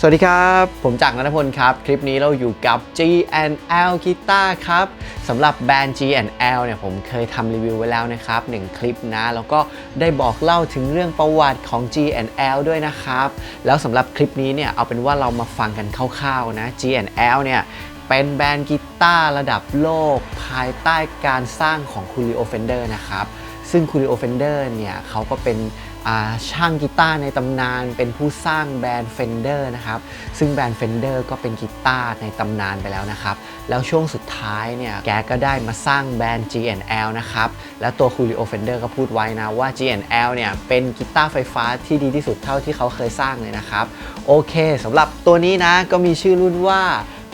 สวัสดีครับ ผมจากรนัทพลครับ คลิปนี้เราอยู่กับ G&L Guitar ครับสำหรับแบรนด์ G&L เนี่ยผมเคยทำรีวิวไว้แล้วนะครับ1คลิปนะ แล้วก็ได้บอกเล่าถึงเรื่องประวัติของ G&L ด้วยนะครับ แล้วสำหรับคลิปนี้เนี่ยเอาเป็นว่าเรามาฟังกันคร่าวๆนะ G&L เนี่ยเป็นแบรนด์กีตาร์ระดับโลก ภายใต้การสร้างของคูริโอเฟนเดอร์นะครับ ซึ่งคูริโอเฟนเดอร์เนี่ยเขาก็เป็นช่างกีตาร์ในตำนาน เป็นผู้สร้างแบรนด์เฟนเดอร์นะครับ ซึ่งแบรนด์เฟนเดอร์ก็เป็นกีตาร์ในตำนานไปแล้วนะครับ แล้วช่วงสุดท้ายเนี่ยแกก็ได้มาสร้างแบรนด์ G&L นะครับ แล้วตัวคูริโอเฟนเดอร์ก็พูดไว้นะว่า G&L เนี่ยเป็นกีตาร์ไฟฟ้าที่ดีที่สุดเท่าที่เขาเคยสร้างเลยนะครับ โอเคสำหรับตัวนี้นะก็มีชื่อรุ่นว่า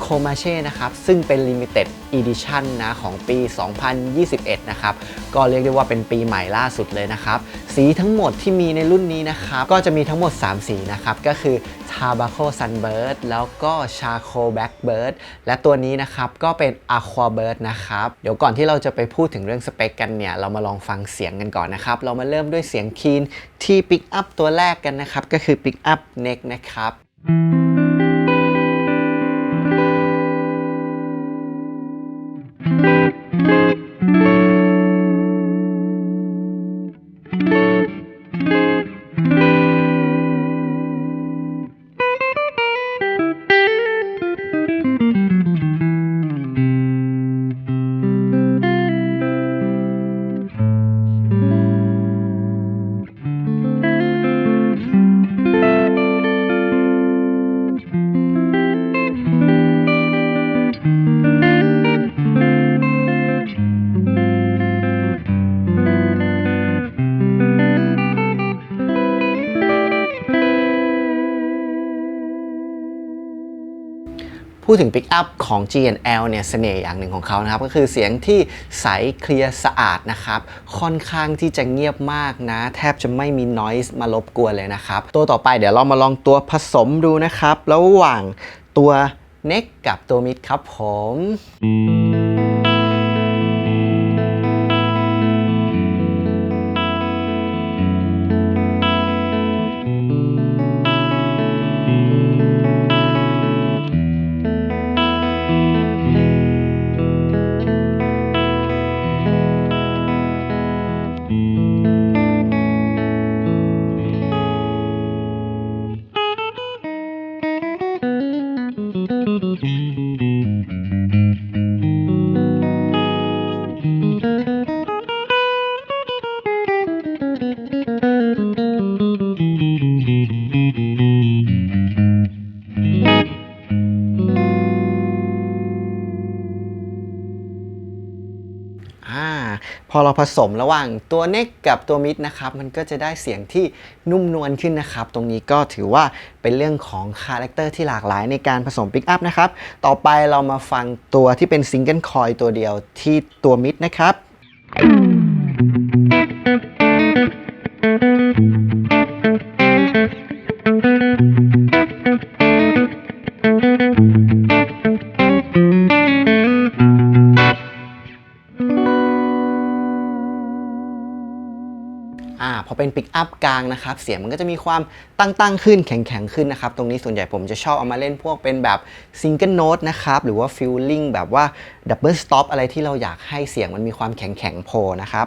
โคมาเช่นะครับซึ่งเป็น Limited Edition นะของปี 2021 นะครับ ก็เรียกได้ว่าเป็นปีใหม่ล่าสุดเลยนะครับ สีทั้งหมดที่มีในรุ่นนี้นะครับ ก็จะมีทั้งหมด 3 สีนะครับ ก็คือ Tobacco Sunbird แล้วก็ Charcoal Blackbird และตัวนี้นะครับ ก็เป็น Aqua Bird นะครับ เดี๋ยวก่อนที่เราจะไปพูดถึงเรื่องสเปคกันเนี่ย เรามาลองฟังเสียงกันก่อนนะครับ เรามาเริ่มด้วยเสียงคีนที่ Pick Up ตัวแรกกันนะครับ ก็คือ Pick Up Neck นะครับ พูดถึงปิกอัพของ G&L เนี่ยเสน่ห์อย่างหนึ่งของเขานะครับ ก็คือเสียงที่ใสเคลียร์สะอาดนะครับ ค่อนข้างที่จะเงียบมากนะ แทบจะไม่มี noise มารบกวนเลยนะครับ ตัวต่อไปเดี๋ยวเรามาลองตัวผสมดูนะครับ ระหว่างตัว neck กับตัว mid ครับผม อ่าพอเราผสมระหว่างตัวเน็กกับตัวมิดนะครับ มันก็จะได้เสียงที่นุ่มนวลขึ้นนะครับ ตรงนี้ก็ถือว่าเป็นเรื่องของคาแรคเตอร์ที่หลากหลายในการผสมปิกอัพนะครับ ต่อไปเรามาฟังตัวที่เป็นซิงเกิลคอยตัวเดียวที่ตัวมิดนะครับ อ่าพอเป็นปิกอัพกลางนะครับเสียงมันก็จะมีความตั้งๆขึ้นแข็งๆขึ้นนะครับตรงนี้ส่วนใหญ่ผมจะชอบเอามาเล่นพวกเป็นแบบซิงเกิลโน้ตนะครับหรือว่าฟิลลิ่งแบบว่าดับเบิลสต็อปอะไรที่เราอยากให้เสียงมันมีความแข็งๆโผล่นะครับ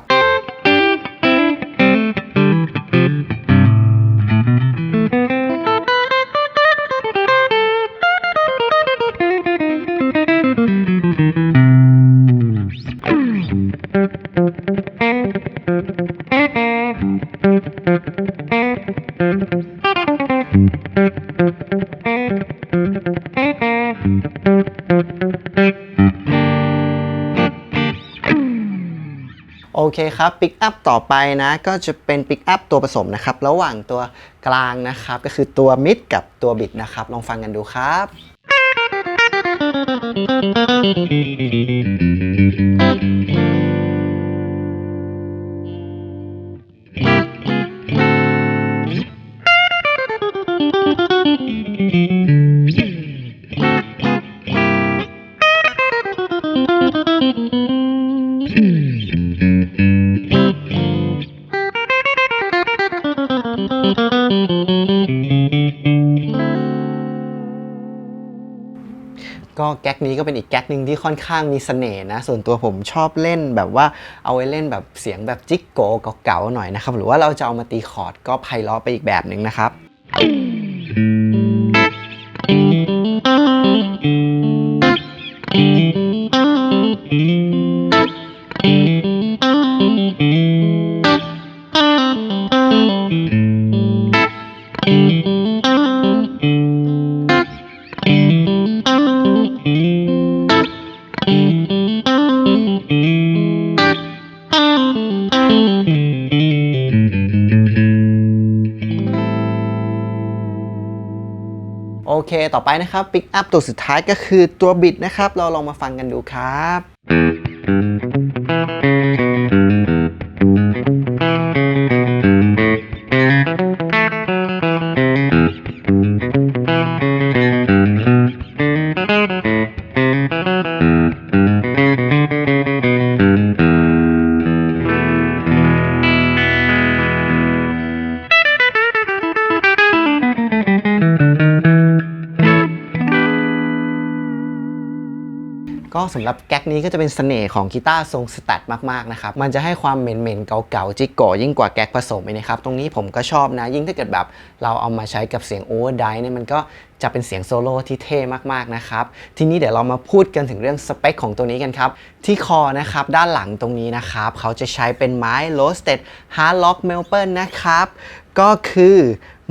โอเคครับปิกอัพต่อไปนะ ก็จะเป็นปิกอัพตัวผสมนะครับ ระหว่างตัวกลางนะครับ ก็คือตัวมิดกับตัวบิดนะครับ ลองฟังกันดูครับ แก๊กนี้ก็เป็นอีกแก๊กหนึ่งที่ค่อนข้างมีเสน่ห์นะ ส่วนตัวผมชอบเล่นแบบว่าเอาไว้เล่นแบบเสียงแบบจิกโกเก่าๆหน่อยนะครับ หรือว่าเราจะเอามาตีคอร์ดก็ไพเราะไปอีกแบบหนึ่งนะครับ ไปนะครับปิกอัพตัวสุดท้ายก็คือตัวบิดนะครับ เราลองมาฟังกันดูครับ ก็สำหรับแก๊กนี้ก็จะเป็นเสน่ห์ของกีตาร์ทรงสแตทมากๆนะครับ มันจะให้ความเหม็นๆ เก่าๆ จิกโกยิ่งกว่าแก๊กผสมเลยนะครับ ตรงนี้ผมก็ชอบนะ ยิ่งถ้าเกิดแบบเราเอามาใช้กับเสียงโอเวอร์ไดเนี่ยมันก็จะเป็นเสียงโซโล่ที่เท่มากๆนะครับ ทีนี้เดี๋ยวเรามาพูดกันถึงเรื่องสเปคของตัวนี้กันครับ ที่คอนะครับด้านหลังตรงนี้นะครับ เขาจะใช้เป็นไม้ Roasted Hard Rock Maple นะครับ ก็คือ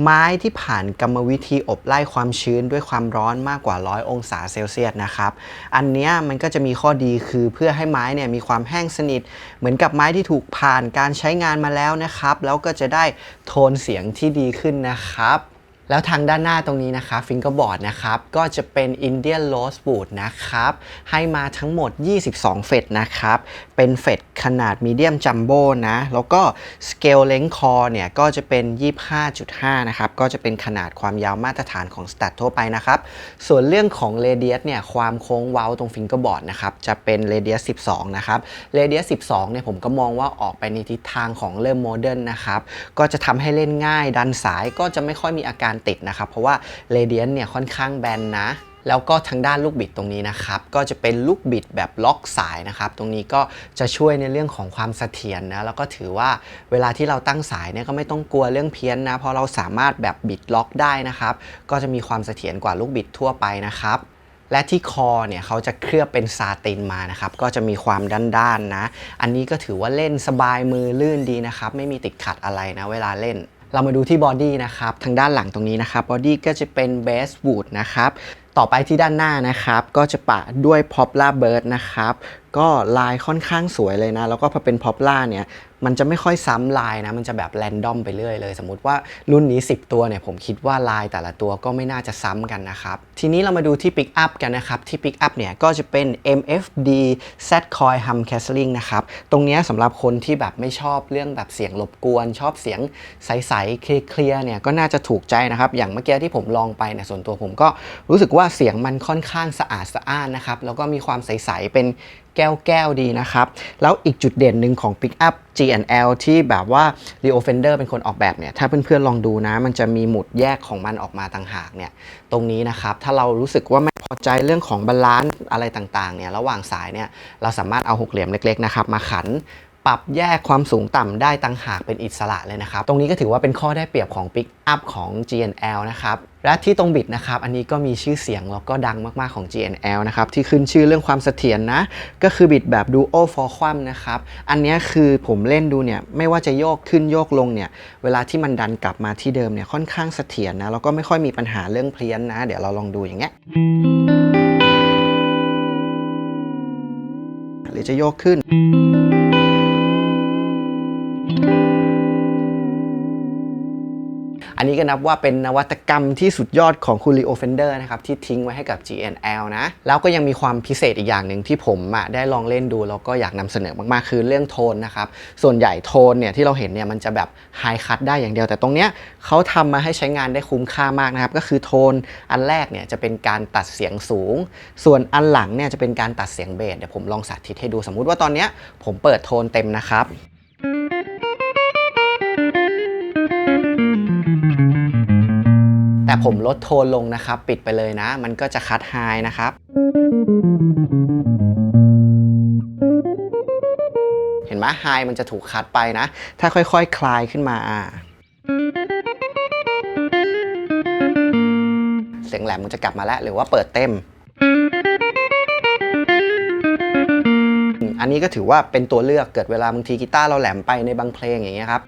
ไม้ที่ผ่านกรรมวิธีอบไล่ความชื้นด้วยความร้อนมากกว่า 100 องศาเซลเซียสนะครับ อันนี้มันก็จะมีข้อดีคือเพื่อให้ไม้เนี่ยมีความแห้งสนิท เหมือนกับไม้ที่ถูกผ่านการใช้งานมาแล้วนะครับ แล้วก็จะได้โทนเสียงที่ดีขึ้นนะครับ แล้วทางด้านหน้าตรงนี้นะครับฟิงเกอร์บอร์ดนะครับก็จะเป็น Indian Rosewood นะครับให้มาทั้งหมด 22 เฟตนะครับ เป็นเฟตขนาดมีเดียมจัมโบ้นะ แล้วก็ Scale Length Core เนี่ยก็จะเป็น 25.5 นะครับ ก็จะเป็นขนาดความยาวมาตรฐานของสตัดทั่วไปนะครับ ส่วนเรื่องของ Radius เนี่ยความโค้งเว้าตรงฟิงเกอร์บอร์ดนะครับจะเป็น Radius 12 นะครับ Radius 12 เนี่ยผมก็มองว่าออกไปในทิศทางของเริ่มโมเดิร์นนะครับก็จะทำให้เล่นง่ายดันสายก็จะไม่ค่อยมีอาการติดนะครับ เพราะว่าเรเดียนเนี่ยค่อนข้างแบนนะ แล้วก็ทางด้านลูกบิดตรงนี้นะครับ ก็จะเป็นลูกบิดแบบล็อกสายนะครับ ตรงนี้ก็จะช่วยในเรื่องของความเสถียรนะ แล้วก็ถือว่าเวลาที่เราตั้งสายเนี่ยก็ไม่ต้องกลัวเรื่องเพี้ยนนะ เพราะเราสามารถแบบบิดล็อกได้นะครับ ก็จะมีความเสถียรกว่าลูกบิดทั่วไปนะครับและที่คอเนี่ยเขาจะเคลือบเป็นซาตินมานะครับ ก็จะมีความด้านๆนะ อันนี้ก็ถือว่าเล่นสบายมือลื่นดีนะครับ ไม่มีติดขัดอะไรนะเวลาเล่น เรามาดูที่บอดี้นะครับทางด้านหลังตรงนี้นะครับบอดี้ก็จะเป็นเบสบูดนะครับต่อไปที่ด้านหน้านะครับ ก็จะปะด้วยพอปล่าเบิร์ดนะครับ ก็ลายค่อนข้างสวยเลยนะ แล้วก็พอเป็นพอปล่าเนี่ย มันจะไม่ค่อยซ้ำลายนะ มันจะแบบแรนดอมไปเรื่อยเลย สมมติว่ารุ่นนี้ 10 ตัวเนี่ย ผมคิดว่าลายแต่ละตัวก็ไม่น่าจะซ้ำกันนะครับ ทีนี้เรามาดูที่ Pick Up กันนะครับ ที่ Pick Up เนี่ย ก็จะเป็น MFD Z Coil Hum Castling นะครับ ตรงนี้สำหรับคนที่แบบไม่ชอบเรื่องแบบเสียงรบกวน ชอบเสียงใสๆเคลียร์ๆเนี่ยก็น่าจะถูกใจนะครับ อย่างเมื่อกี้ที่ผมลองไปเนี่ยส่วนตัวผมก็รู้สึกว่าเสียงมันค่อนข้างสะอาดสะอ้านนะครับแล้วก็มีความใสๆเป็น แก้วแก้วๆดีนะครับ แล้วอีกจุดเด่นหนึ่งของ Pickup G&L ที่แบบว่า Leo Fender เป็นคนออกแบบเนี่ย ถ้าเพื่อนๆลองดูนะ มันจะมีหมุดแยกของมันออกมาต่างหากเนี่ย ตรงนี้นะครับ ถ้าเรารู้สึกว่าไม่พอใจเรื่องของบาลานซ์อะไรต่างๆเนี่ย ระหว่างสายเนี่ย เราสามารถเอาหกเหลี่ยมเล็กๆนะครับมาขันปรับแยกความสูงต่ำได้ต่างหากเป็นอิสระเลยนะครับ ตรงนี้ก็ถือว่าเป็นข้อได้เปรียบของ Pick Up ของ GNL นะครับ และที่ตรงบิดนะครับ อันนี้ก็มีชื่อเสียงแล้วก็ดังมาก ๆ ของ GNL นะครับ ที่ขึ้นชื่อเรื่องความเสถียรนะ ก็คือบิดแบบ Duo for คว่ำนะครับ อันนี้คือผมเล่นดูเนี่ย ไม่ว่าจะโยกขึ้นโยกลงเนี่ย เวลาที่มันดันกลับมาที่เดิมเนี่ย ค่อนข้างเสถียรนะแล้วก็ไม่ค่อยมีปัญหาเรื่องเพี้ยนนะ เดี๋ยวเราลองดูอย่างเงี้ยหรือจะโยกขึ้น นนี้ก็นับว่าเป็นนวัตกรรมที่สุดยอดของคุณลีโอเฟนเดอร์นะครับที่ทิ้งไว้ให้กับ GNL นะ แล้วก็ยังมีความพิเศษอีกอย่างหนึ่งที่ผมอะได้ลองเล่นดู แล้วก็อยากนำเสนอมากๆ คือเรื่องโทนนะครับ ส่วนใหญ่โทนเนี่ยที่เราเห็นเนี่ยมันจะแบบไฮคั t ได้อย่างเดียว แต่ตรงเนี้ยเขาทำมาให้ใช้งานได้คุ้มค่ามากนะครับ ก็คือโทนอันแรกเนี่ยจะเป็นการตัดเสียงสูง ส่วนอันหลังเนี่ยจะเป็นการตัดเสียงเบสเดี๋ยวผมลองสาธิตให้ดูสมมุติว่าตอนเนี้ยผมเปิดโทนเต็มนะครับ แต่ผมลดโทนลงนะครับ ปิดไปเลยนะ มันก็จะคัดไฮนะครับ เห็นไหมไฮมันจะถูกคัดไปนะ ถ้าค่อยๆคคลายขึ้นมาอ่าเสียงแหลมมันจะกลับมาแล้ว หรือว่าเปิดเต็ม อันนี้ก็ถือว่าเป็นตัวเลือกเกิดเวลาบางทีกีตาร์เราแหลมไปในบางเพลงอย่างเงี้ยครับ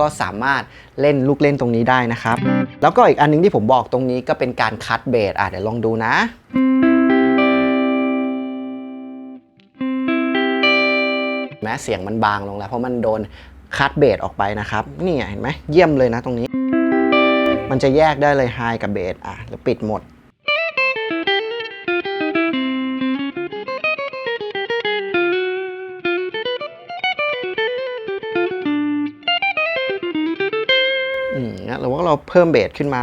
ก็สามารถเล่นลูกเล่นตรงนี้ได้นะครับ แล้วก็อีกอันนึงที่ผมบอกตรงนี้ก็เป็นการคัดเบสอะเดี๋ยวลองดูนะแม้เสียงมันบางลงแล้ว เพราะมันโดนคัดเบสออกไปนะครับ นี่ไงเห็นไหมเยี่ยมเลยนะตรงนี้ มันจะแยกได้เลยไฮกับเบสอะหรือปิดหมด เราเพิ่มเบสขึ้นมา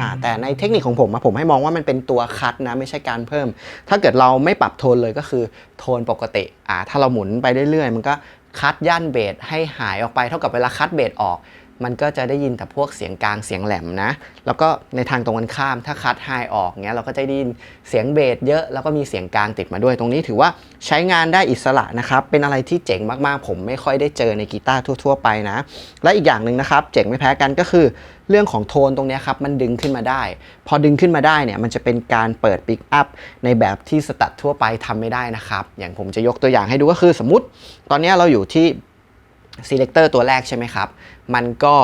อ่าแต่ในเทคนิคของผมอะผมให้มองว่ามันเป็นตัวคัดนะไม่ใช่การเพิ่ม ถ้าเกิดเราไม่ปรับโทนเลยก็คือโทนปกติอ่าถ้าเราหมุนไปเรื่อยๆ มันก็คัดย่านเบสให้หายออกไปเท่ากับเวลาคัดเบสออก มันก็จะได้ยินแต่พวกเสียงกลางเสียงแหลมนะ แล้วก็ในทางตรงกันข้ามถ้าคัดไฮออกเงี้ยเราก็จะได้ยินเสียงเบสเยอะแล้วก็มีเสียงกลางติดมาด้วยตรงนี้ถือว่าใช้งานได้อิสระนะครับ เป็นอะไรที่เจ๋งมากๆ ผมไม่ค่อยได้เจอในกีตาร์ทั่ว ๆ ไปนะ และอีกอย่างหนึ่งนะครับ เจ๋งไม่แพ้กันก็คือ เรื่องของโทนตรงนี้ครับมันดึงขึ้นมาได้ พอดึงขึ้นมาได้เนี่ยมันจะเป็นการเปิดปิกอัพในแบบที่สตัดทั่วไปทำไม่ได้นะครับอย่างผมจะยกตัวอย่างให้ดูก็คือสมมติ ตอนนี้เราอยู่ที่ selector ตัวแรกใช่ไหมครับ มันก็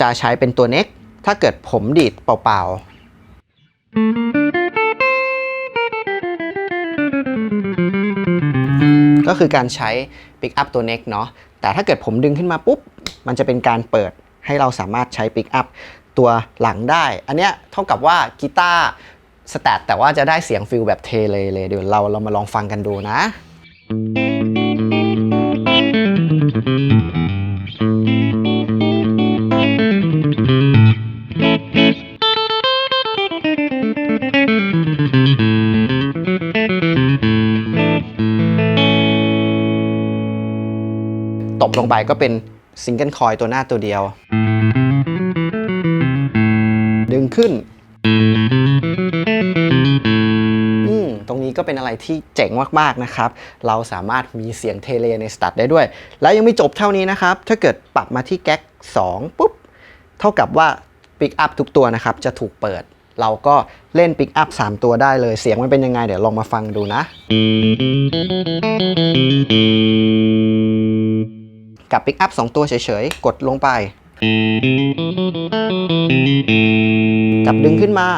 จะใช้เป็นตัว neck ถ้าเกิดผมดีดเปล่าๆ ก็คือการใช้ pick up ตัว neck เนาะ แต่ถ้าเกิดผมดึงขึ้นมาปุ๊บ มันจะเป็นการเปิดให้เราสามารถใช้ pick up ตัวหลังได้ อันเนี้ยเท่ากับว่ากีตาร์สแตทแต่ว่าจะได้เสียงฟิลแบบเทเลยเลย เดี๋ยวเราเรามาลองฟังกันดูนะตบ ลงไปก็เป็นซิงเกิลคอยตัวหน้าตัวเดียว ดึงขึ้นอืมตรงนี้ก็เป็นอะไรที่เจ๋งมากๆนะครับ เราสามารถมีเสียงเทเลในสตัดได้ด้วย แล้วยังไม่จบเท่านี้นะครับ ถ้าเกิดปรับมาที่แก๊ก 2 ปุ๊บ เท่ากับว่าปิกอัพทุกตัวนะครับ จะถูกเปิด เราก็เล่นปิกอัพ3 ตัวได้เลย เสียงมันเป็นยังไง เดี๋ยวลองมาฟังดูนะ กับปิกอัพ2ตัวเฉยๆ กดลงไป จับดึงขึ้นมา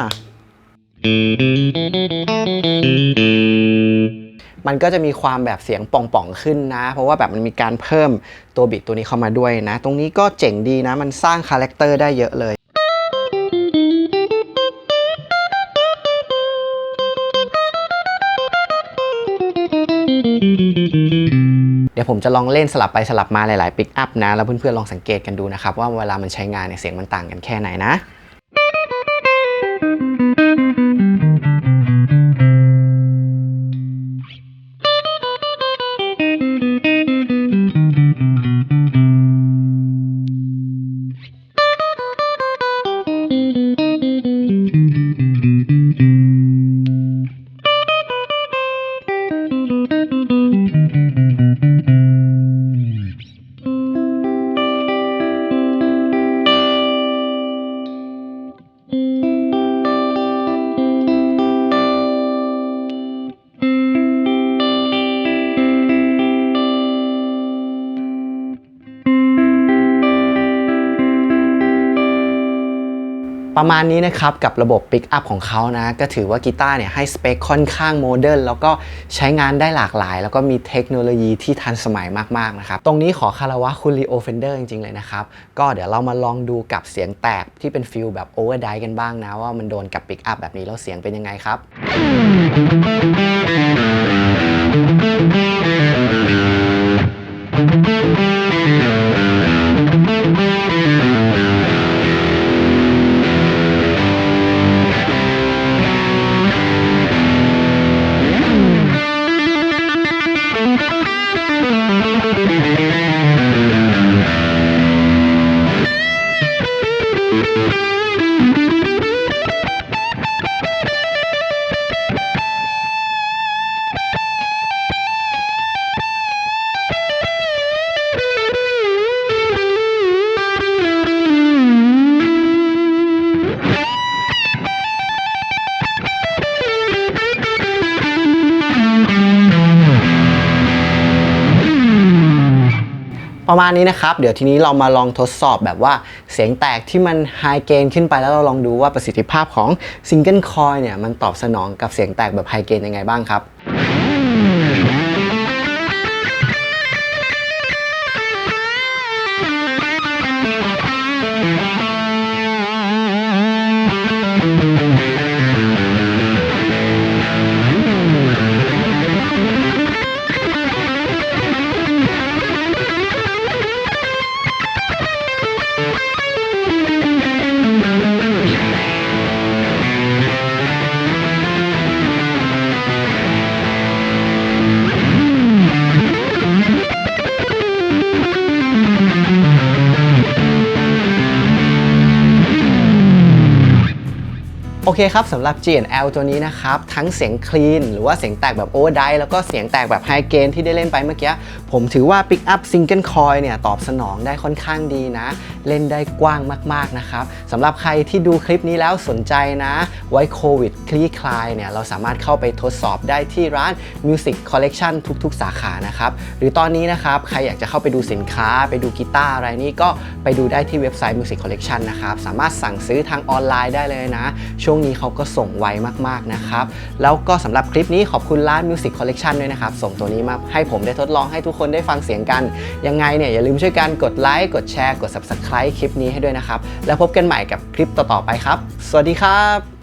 มันก็จะมีความแบบเสียงป่องๆขึ้นนะ เพราะว่าแบบมันมีการเพิ่มตัวบิดตัวนี้เข้ามาด้วยนะ ตรงนี้ก็เจ๋งดีนะ มันสร้างคาแรคเตอร์ได้เยอะเลย ยวผมจะลองเล่นสลับไปสลับมาหลายๆปิกอัพนะ แล้วเพื่อนๆลองสังเกตกันดูนะครับว่าเวลามันใช้งานเนี่ยเสียงมันต่างกันแค่ไหนนะ ประมาณนี้นะครับ กับระบบปิกอัพของเขานะ ก็ถือว่ากีตาร์เนี่ยให้สเปคค่อนข้างโมเดิร์นแล้วก็ใช้งานได้หลากหลาย แล้วก็มีเทคโนโลยีที่ทันสมัยมาก ๆ นะครับ ตรงนี้ขอคารวะคุณลีโอเฟนเดอร์จริง ๆ เลยนะครับ ก็เดี๋ยวเรามาลองดูกับเสียงแตกที่เป็นฟิลแบบโอเวอร์ไดกันบ้างนะ ว่ามันโดนกับปิกอัพแบบนี้แล้วเสียงเป็นยังไงครับ ประมาณนี้นะครับ เดี๋ยวทีนี้เรามาลองทดสอบแบบว่าเสียงแตกที่มันไฮเกนขึ้นไปแล้วเราลองดูว่าประสิทธิภาพของซิงเกิลคอยเนี่ยมันตอบสนองกับเสียงแตกแบบไฮเกนยังไงบ้างครับ เคครับสำหรับ G&L ตัวนี้นะครับทั้งเสียงคลีนหรือว่าเสียงแตกแบบโอเวอร์ไดแล้วก็เสียงแตกแบบไฮเกนที่ได้เล่นไปเมื่อกี้ ผมถือว่า Pick Up Single Coil เนี่ยตอบสนองได้ค่อนข้างดีนะ เล่นได้กว้างมากๆนะครับสำหรับใครที่ดูคลิปนี้แล้วสนใจนะ ไว้โควิดคลี่คลายเนี่ยเราสามารถเข้าไปทดสอบได้ที่ร้าน Music Collection ทุกๆ สาขานะครับหรือตอนนี้นะครับใครอยากจะเข้าไปดูสินค้าไปดูกีตาร์อะไรนี่ก็ไปดูได้ที่เว็บไซต์ Music Collection นะครับสามารถสั่งซื้อทางออนไลน์ได้เลยนะช่วงนี้เขาก็ส่งไวมากๆนะครับ แล้วก็สำหรับคลิปนี้ขอบคุณร้าน Music Collection ด้วยนะครับ ส่งตัวนี้มาให้ผมได้ทดลองให้ทุกคนได้ฟังเสียงกัน ยังไงเนี่ยอย่าลืมช่วยกันกดไลค์กดแชร์กด Subscribe คลิปนี้ให้ด้วยนะครับ แล้วพบกันใหม่กับคลิปต่อๆไปครับ สวัสดีครับ